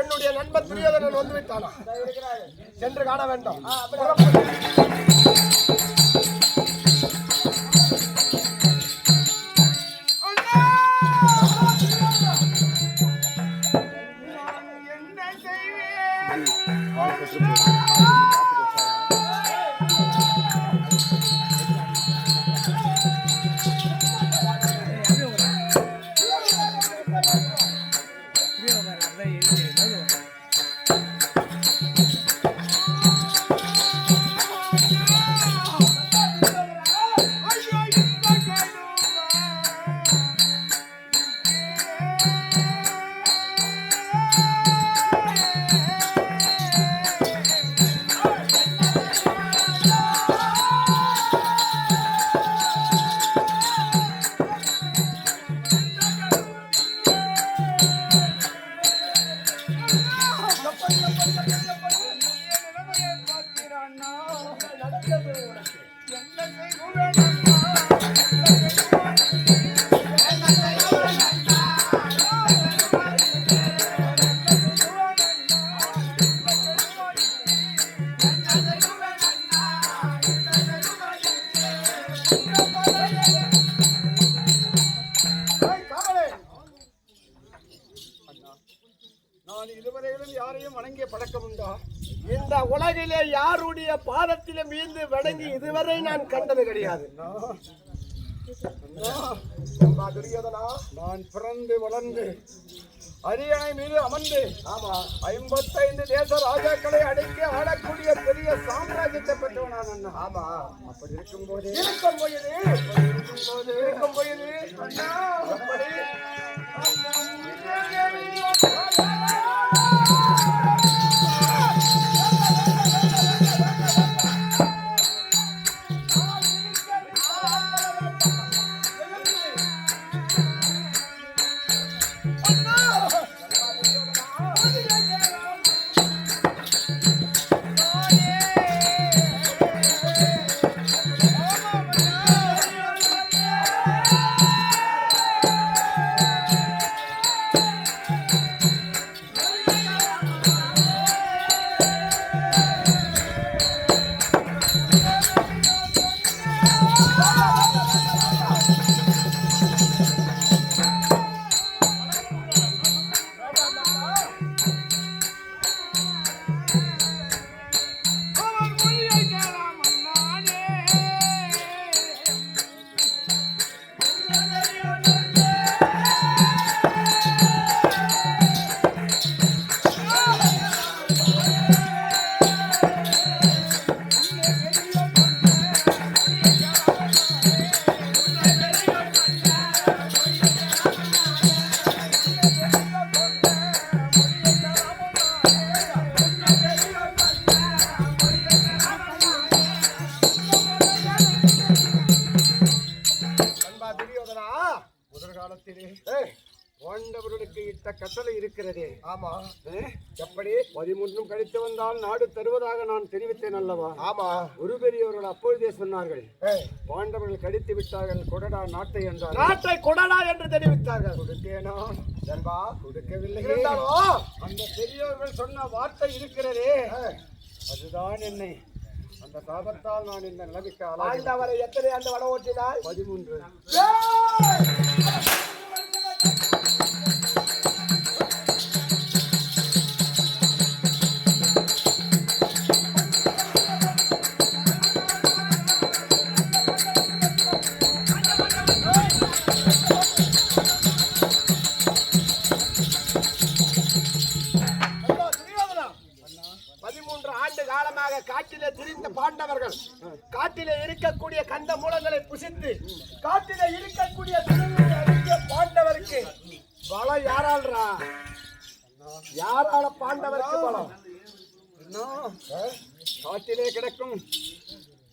என்னுடைய நண்பன் துரியோதனன் வந்து விட்டானா சென்று காண வேண்டும். வணங்கிய பழக்கம் உண்டா? இந்த உலகிலே யாருடைய பாதத்திலும் மீந்து வணங்கி இதுவரை நான் கண்டது கிடையாது. துரியோதனா நான் பிறந்து வளர்ந்து அரியணை மீது அமர்ந்து ஆமா ஐம்பத்தைந்து தேச ராஜாக்களை அடக்கி ஆடக்கூடிய பெரிய சாம்ராஜ்யத்தை பெற்றவனான் அண்ணா. ஆமா அப்படி இருக்கும்போது இருக்கும் போது இருக்கும் பொழுது இருக்கும் எப்படி ஆமா? எப்படி? பதிமூன்றும் கழித்து வந்தால் நாடு தருவதாக நான் தெரிவித்தேன் அல்லவா? ஆமா. ஒரு பெரியவர்கள் அப்பொழுதே சொன்னார்கள் பாண்டவர்கள் கடித்து விட்டார்கள் கொடடா நாட்டை என்றார் நாட்டை கொடடா என்று தெரிவித்தார்கள். கொடுத்தேனா? நண்பா கொடுக்கவில்லை. இருந்தாலும் அந்த பெரியவர்கள் சொன்ன வார்த்தை இருக்கிறதே. அதுதான் என்னை. அந்த சாபத்தால் நான் இந்த நிலைமைக்கு ஆண்டவரை எத்தனை ஆண்டு வட ஓட்டினாய்? பதிமூன்று. காட்டிலே இருக்கக்கூடிய பாண்டவருக்கு பலம் யாரால்ரா? யாரால பாண்டவருக்கு பலம்? காட்டிலே கிடக்கும்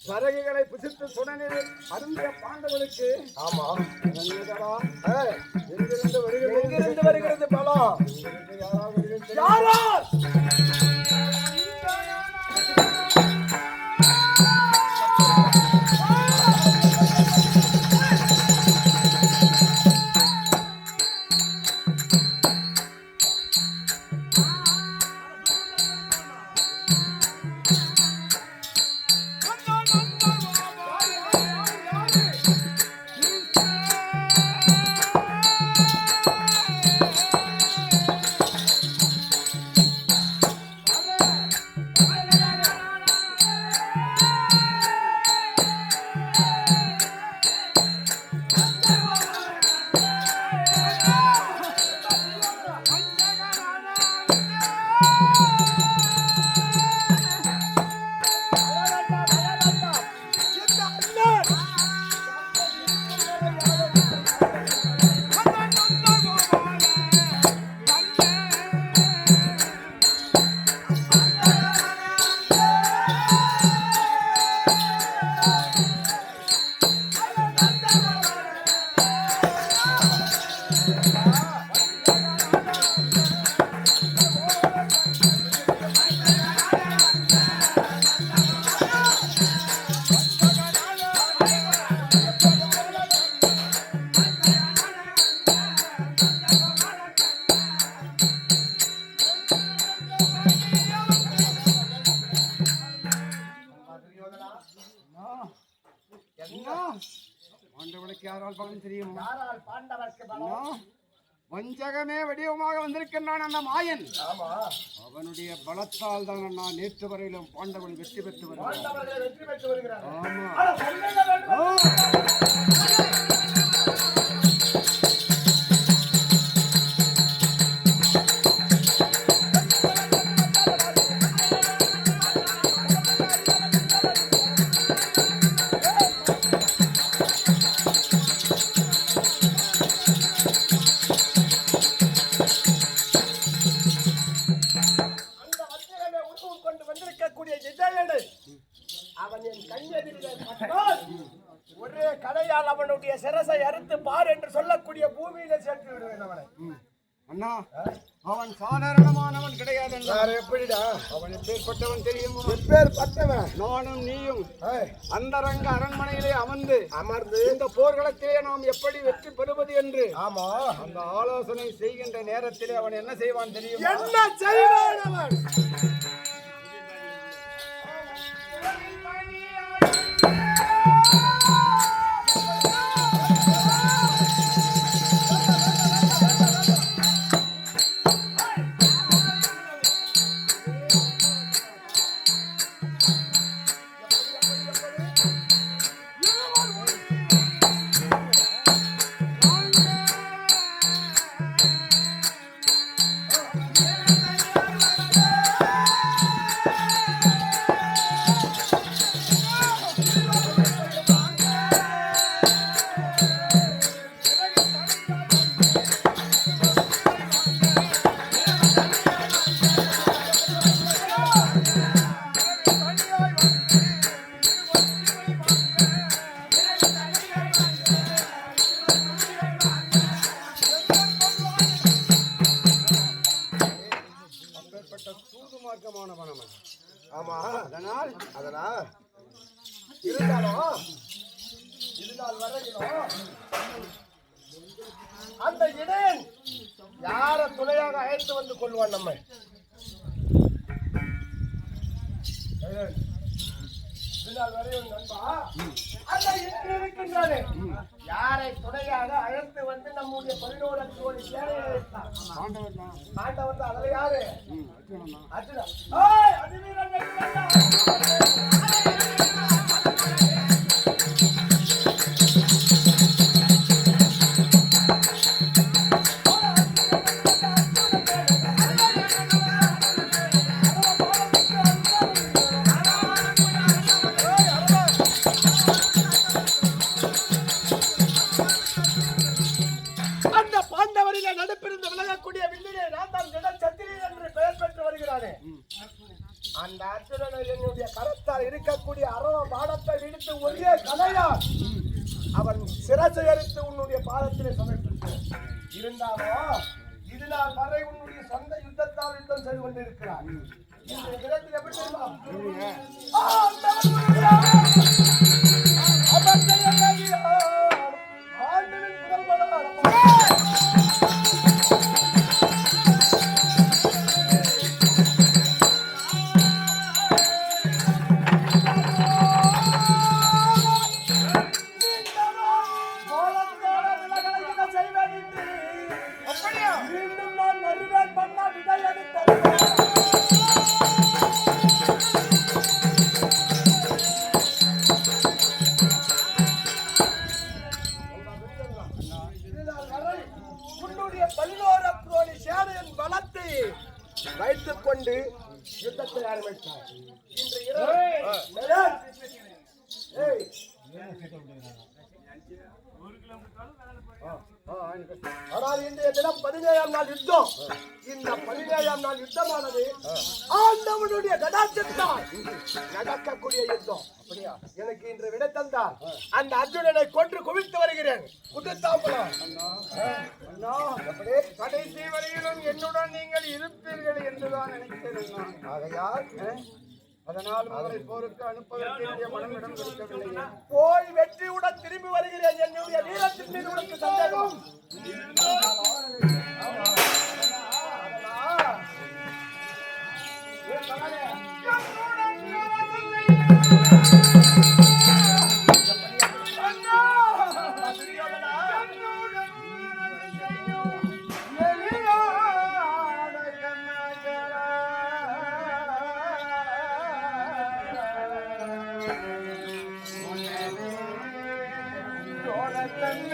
சரகுகளை புசித்து சுடனில் அருந்திய பாண்டவர்களுக்கு ஆமா. எங்கிருந்து வருகிறது? பலம்? எங்கிருந்து வஞ்சகமே வடிவமாக வந்திருக்கின்றான் அந்த மாயன். அவனுடைய பலத்தால் தான் நான் நேற்று வரையிலும் பாண்டவன் வெற்றி பெற்று வருகிறான். ஆமா. விடுவேன் அவனை. அண்ணா அவன் சாதாரணமானவன் கிடையாது அண்ணா. எப்படிடா? அவன் எப்பேற்பட்டவன் தெரியுமா? எப்பேர் பட்டவன் நானும் நீயும். அந்தரங்க அரண்மனையிலே அமர்ந்து அமர்ந்து. இந்த போர்க்களத்திலே நாம் எப்படி வெற்றி பெறுவது என்று ஆமா. அந்த ஆலோசனை செய்கின்ற நேரத்திலே அவன் என்ன செய்வான் தெரியுமா? என்ன செய்வான் அவன்? அழைத்து நம்ம. யாரை துணையாக அழைத்து வந்து நம்முடைய பதினோரு கோடி சேனையை அழைத்தான் தான். யாரு? யுத்தம். இந்த பதினேழாம் நாள் யுத்தமானது ஆண்டவனுடைய கடாட்சத்தால் நடக்கக்கூடிய யுத்தம். அப்படியா? எனக்கு இன்று விட தந்தார். அந்த அர்ஜுனனை கொன்று குவித்து வருகிறேன். குற்றத்தாம்பலம் அண்ணா கடைசி வரையிலும் என்னுடன் நீங்கள் இருப்பீர்கள் என்றுதான் அண்ணா ஆகையால் அதனால் உங்களை போருக்கு அனுப்பதற்கு என்னுடைய மனமிடம் இருக்கவில்லை போய் வெற்றியுடன் திரும்பி வருகிறேன். என்னுடைய வீரத்தின் மீது உனக்கு சந்தேகம்.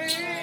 Sorry.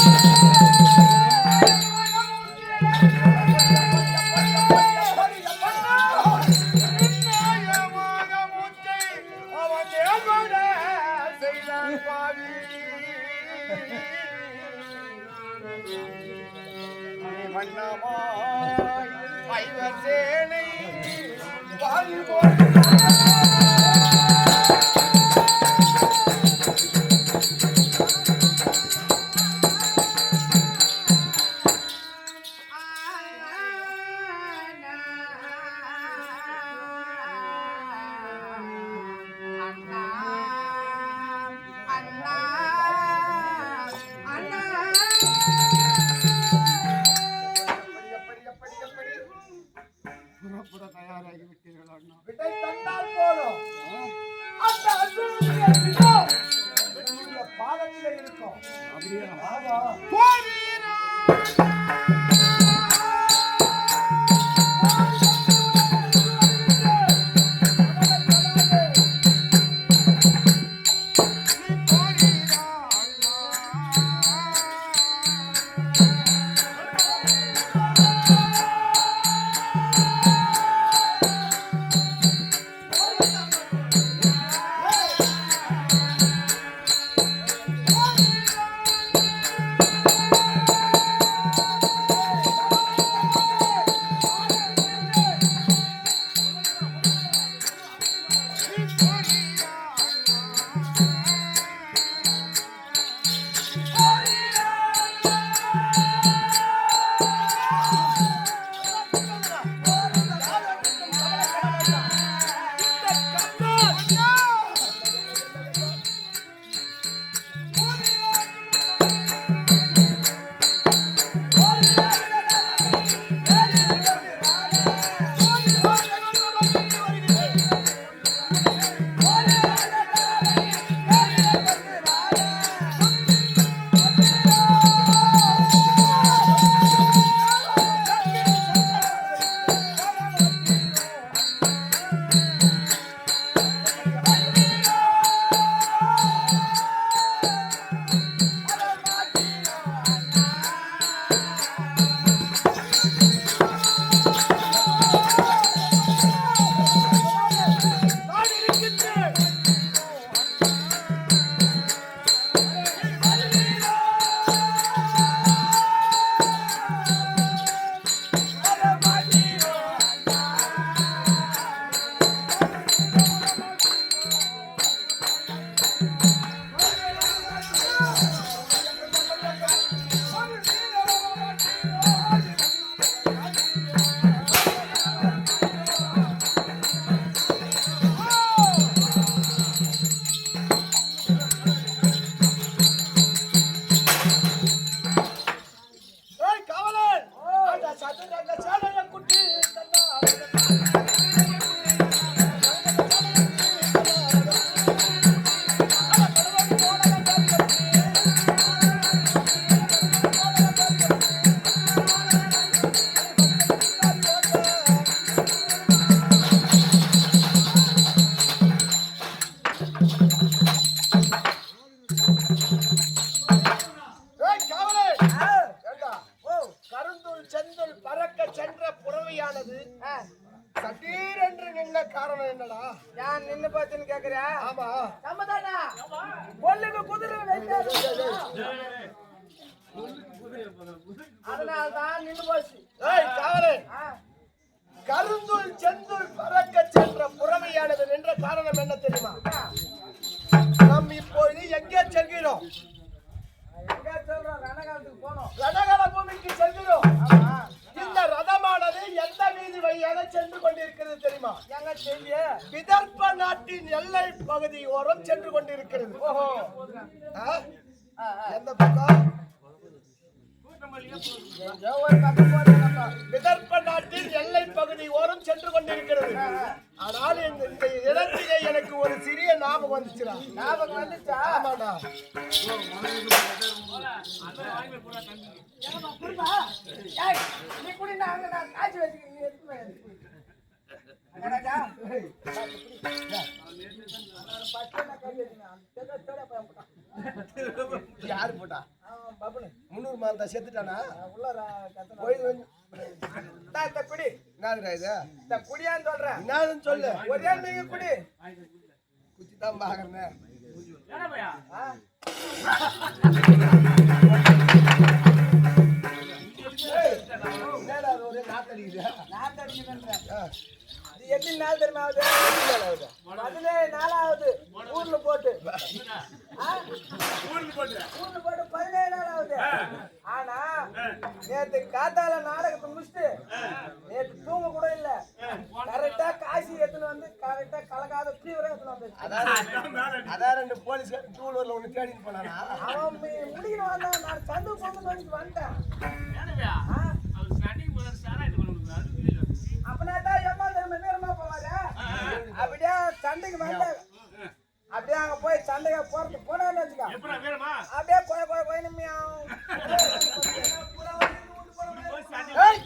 Ha ha. விட்டீர்கள் அண்ணா விடை தந்தால் போதும் அந்த பாதத்திலே இருக்கும் அப்படியே ஆமா. ஆ, சட்டீரென்று நின்ன காரணம் என்னடா? ஏன் நின்னு போச்சுன்னு கேக்குறியா? ஆமா. சம்மதானா கொல்லுக்கு குதிரை வைக்காது அதனால தான் நின்னு போச்சு. ஏய் காவலே. கருந்துள் செந்துள் பறக்க சென்ற புறவையானது நின்ற காரணம் என்ன தெரியுமா? நாம் இப்போது எங்கே செல்கிறோம்? எங்க சொல்றோம்? ரணகாலத்துக்கு போனோம். ரணகல பூமிக்கு செல்கிறோம் எந்த வீதி வழியாக சென்று கொண்டிருக்கிறது தெரியுமா? எங்க செய்ய விதர்ப்ப நாட்டின் எல்லை பகுதி ஓரம் சென்று கொண்டிருக்கிறது. ஓஹோ. எந்த பக்கம்? விதர்ப்ப நாட்டின் எல்லை பகுதி ஓரம் சென்று கொண்டிருக்கிறது. ஆனால் இந்த ஞாபகம் வந்துச்சுடா ஞாபகம் வந்துச்சா ஆமாடா நீ குடி, நான் நான் காய்ச்சி வச்சுக்கிறேன். யாரு போட்டா. முன்னூறு மால் தான் செத்துட்டானா இந்த குடி. என்னதுடா இது குடியான்னு சொல்றேன். என்னதுன்னு சொல்லு ஒரே நீங்க குடி. குச்சி தான் பாக்குறேன் நாத்தடிக்குது. இது எத்தனை நாள் தெரியுமா ஆகுது? பதினேழு நாள் ஆகுது. ஊர்ல போட்டு ஆ? ஊர்ல போட்டு பதினேழு நாள் ஆகுது. ஆனா நேத்து காத்தால நாடகத்தை முடிச்சுட்டு நேத்து தூங்க கூட இல்ல கரெக்டா காசி எடுத்துன்னு வந்து கரெக்டா கலக்காத தீவிரம் எடுத்துன்னு வந்து அதான் அதான் ரெண்டு போலீஸ் டூலூர்ல ஒண்ணு தேடிட்டு போனானா அவன் முடிக்கணும் வந்தான் நான் சந்து பொண்ணு வந்து வந்துட்டேன் ஆ? அப்படியே சண்டைக்கு வந்தாங்க அப்படியே அங்க போய் சண்டைக்கு போறது போனான்னு வச்சுக்கோ? அப்படியே கோய கோய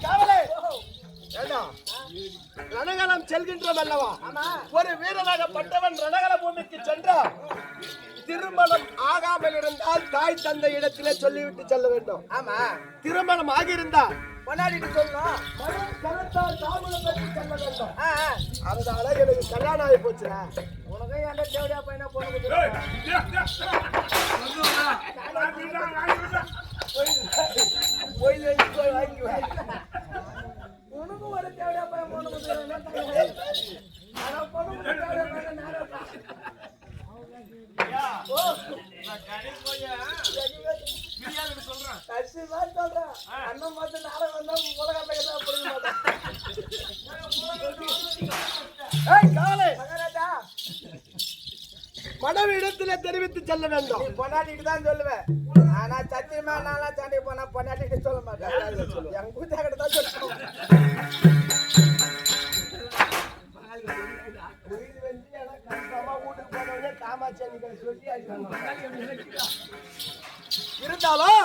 காவலே! ஏண்டா? ரணகலம் செல்கின்றோம் அல்லவா ஆமா. ஒரு வீரனாகப்பட்டவன் ரணகல பூமிக்கு சென்றால் திருமணம் ஆகாமல் இருந்தால் தாய் தந்தை இடத்திலே சொல்லிவிட்டு செல்ல வேண்டும். ஆமா. திருமணம் ஆகியிருந்தால் கொண்டாடிட்டு சொல்லணும் கருத்தால் தாமதம் பெற்று செல்ல வேண்டும். அதனால எனக்கு கல்யாணம் ஆகி போச்சுடா உனக்கு எந்த தேவடியா பையனா வாங்கிக்குவேன் உனக்கு ஒரு பையன் பொண்ணு சொல்றேன். அண்ணன் பார்த்து நாடகம் வந்தா உலகம் தான் தெரிவித்து செல்ல வேண்டும் பொண்டாட்டிட்டு தான் சொல்லுவேன் ஆனா சத்தியமா நான் சண்டை போனா பொண்டாட்டிட்டு சொல்ல மாட்டேன் எங்க கூத்தாக்கிட்ட தான் சொல்லுவேன் இருந்தாலும்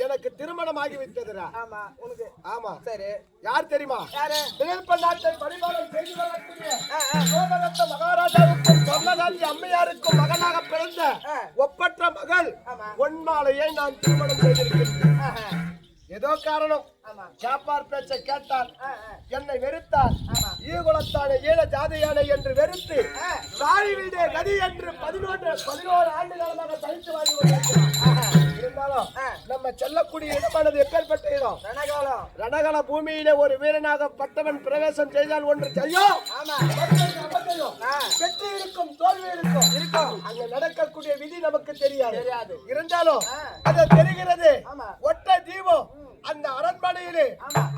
எனக்கு திருமணம் ஆகிவிட்டதுடா ஆமா உனக்கு. ஆமா. சரி. யார் தெரியுமா? விதர்ப்ப நாட்டை பரிமாணம் செய்து வரக்கூடிய மகாராஜாவுக்கும் சொர்ணகாந்தி அம்மையாருக்கும் மகனாக பிறந்த. ஒப்பற்ற மகள். பொன்மாலையை நான் திருமணம் செய்திருக்கிறேன் ஏதோ காரணம். ஆமா. கேப்பார் பேச்சை கேட்டால் என்னை வெறுத்தார் ஆமா. ஈகுலத்தான ஈழ ஜாதியானை என்று வெறுத்து தாய் வீடே கதி என்று பதினொன்று பதினோரு ஆண்டு காலமாக தனித்து ஆஹா. இருந்தாலும். நம்ம செல்லக்கூடிய இடமானது எப்பேற்பட்ட இடம்? ரணகாலம் ரணகல பூமியிலே ஒரு வீரனாக பட்டவன் பிரவேசம் செய்தால் ஒன்று செய்யும். இடத்தையும் வெற்றி இருக்கும் தோல்வி இருக்கும். இருக்கும். அங்க நடக்கக்கூடிய விதி நமக்கு தெரியாது. தெரியாது. இருந்தாலும் அது தெரிகிறது. ஒற்ற தீபம் அந்த அரண்மனையிலே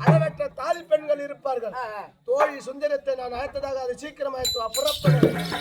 அளவற்ற தாலி பெண்கள் இருப்பார்கள். தோழி சுந்தரத்தை நான் அழைத்ததாக அது சீக்கிரமாக புறப்படுகிறேன்